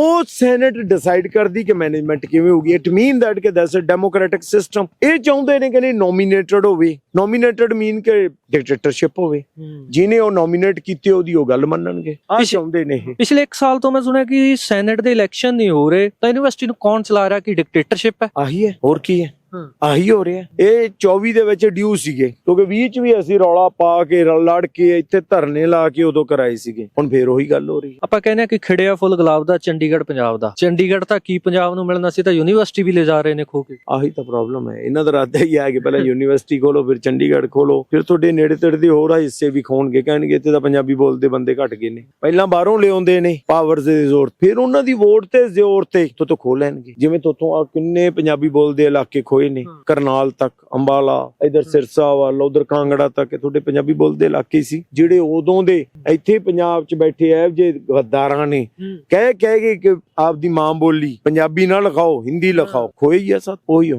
ਉਹ senate decide ਕਰਦੀ ਕਿ ਮੈਨੇਜਮੈਂਟ ਕਿਵੇਂ ਹੋਊਗੀ। ਇਟ ਮੀਨ ਦੈਟ ਕਿ ਦੈਟਸ ਅ ਡੈਮੋਕ੍ਰੈਟਿਕ ਸਿਸਟਮ ਇਹ ਚਾਹੁੰਦੇ ਨੇ ਕਿ ਨਹੀਂ ਨੋਮੀਨੇਟਡ ਹੋਵੇ। ਨੋਮੀਨੇਟਡ ਮੀਨ ਕਿ ਡਿਕਟੇਟਰਸ਼ਿਪ ਹੋਵੇ। ਜਿਹਨੇ ਉਹ ਨੋਮੀਨੇਟ ਕੀਤੇ ਉਹਦੀ ਉਹ ਗੱਲ ਮੰਨਣਗੇ। ਆ ਚਾਹੁੰਦੇ ਨੇ ਇਹ। ਪਿਛਲੇ 1 ਸਾਲ ਤੋਂ ਮੈਂ ਸੁਣਿਆ ਕਿ ਸੈਨੇਟ ਦੇ ਇਲੈਕਸ਼ਨ ਨਹੀਂ ਹੋ ਰਹੇ। ਤਾਂ ਯੂਨੀਵਰਸਿਟੀ ਨੂੰ ਕੌਣ ਚਲਾ ਰਿਹਾ ਕਿ ਡਿਕਟੇਟਰਸ਼ਿਪ ਹੈ? ਆਹੀ ਹੈ। ਹੋਰ ਕੀ ਹਾਂ। ਆਹੀ ਹੋ ਰਿਹਾ। ਇਹ 24 ਦੇ ਵਿੱਚ ਡਿਊ ਸੀਗੇ ਕਿਉਂਕਿ 20 ਚ ਵੀ ਅਸੀਂ ਰੌਲਾ ਪਾ ਕੇ ਰ- ਲੜ ਕੇ ਇੱਥੇ ਧਰਨੇ ਲਾ ਕੇ ਉਦੋਂ ਕਰਾਏ ਸੀਗੇ। ਹੁਣ ਫੇਰ ਉਹੀ ਗੱਲ ਹੋ ਰਹੀ ਹੈ। ਆਪਾਂ ਕਹਿੰਦੇ ਆ ਕਿ ਖਿੜਿਆ ਫੁੱਲ ਗੁਲਾਬ ਦਾ ਚੰਡੀਗੜ੍ਹ ਪੰਜਾਬ ਦਾ। ਚੰਡੀਗੜ੍ਹ ਤਾਂ ਕੀ ਪੰਜਾਬ ਨੂੰ ਮਿਲਣਾ ਸੀ ਤਾਂ ਯੂਨੀਵਰਸਿਟੀ ਵੀ ਲੈ ਜਾ ਰਹੇ ਨੇ ਖੋ ਕੇ। ਆਹੀ ਤਾਂ ਪ੍ਰੋਬਲਮ ਹੈ। ਇਹਨਾਂ ਦਾ ਇਰਾਦਾ ਹੀ ਹੈ ਕਿ ਪਹਿਲਾਂ ਯੂਨੀਵਰਸਿਟੀ ਖੋਲੋ ਫਿਰ ਚੰਡੀਗੜ੍ਹ ਖੋਲੋ ਫਿਰ ਤੁਹਾਡੇ ਨੇੜੇ ਤੇੜੇ ਦੇ ਹੋਰ ਹਿੱਸੇ ਵੀ ਖੋਣਗੇ। ਕਹਿਣਗੇ ਇੱਥੇ ਤਾਂ ਪੰਜਾਬੀ ਬੋਲਦੇ ਬੰਦੇ ਘਟ ਗਏ ਨੇ। ਪਹਿਲਾਂ ਬਾਹਰੋਂ ਲਿਆਉਂਦੇ ਨੇ ਪਾਵਰ ਦੇ ਜ਼ੋਰ। ਤੇ। ਫਿਰ ਉਹਨਾਂ ਦੀ ਵੋਟ ਤੇ ਜ਼ੋਰ ਤੇ ਤੋਂ ਤੋਂ ਖੋ ਲੈਣਗੇ। ਜਿਵੇਂ ਤੋਥੋਂ ਆ ਕਿੰਨੇ ਪੰਜਾਬੀ ਬੋਲਦੇ ਇਲਾਕੇ ਖੋਏ ਨੇ ਹਾਂ। ਕਰਨਾਲ ਤੱਕ ਅੰਬਾਲਾ ਇਧਰ ਸਿਰਸਾ ਵੱਲ ਉਧਰ ਕਾਂਗੜਾ ਤੱਕ ਤੁਹਾਡੇ ਪੰਜਾਬੀ ਬੋਲਦੇ ਇਲਾਕੇ ਸੀ ਜਿਹੜੇ ਉਦੋਂ ਦੇ ਇੱਥੇ ਪੰਜਾਬ 'ਚ ਬੈਠੇ ਐ ਜੇ ਗੱਦਾਰਾਂ ਨੇ। ਕਹਿ ਕਹਿ ਕੇ ਕਿ ਆਪਦੀ ਮਾਂ ਬੋਲੀ ਪੰਜਾਬੀ ਨਾ ਲਿਖਾਓ ਹਿੰਦੀ ਲਿਖਾਓ ਹੀ ਆ ਸਭ ਉਹੀ ਹੁਣ।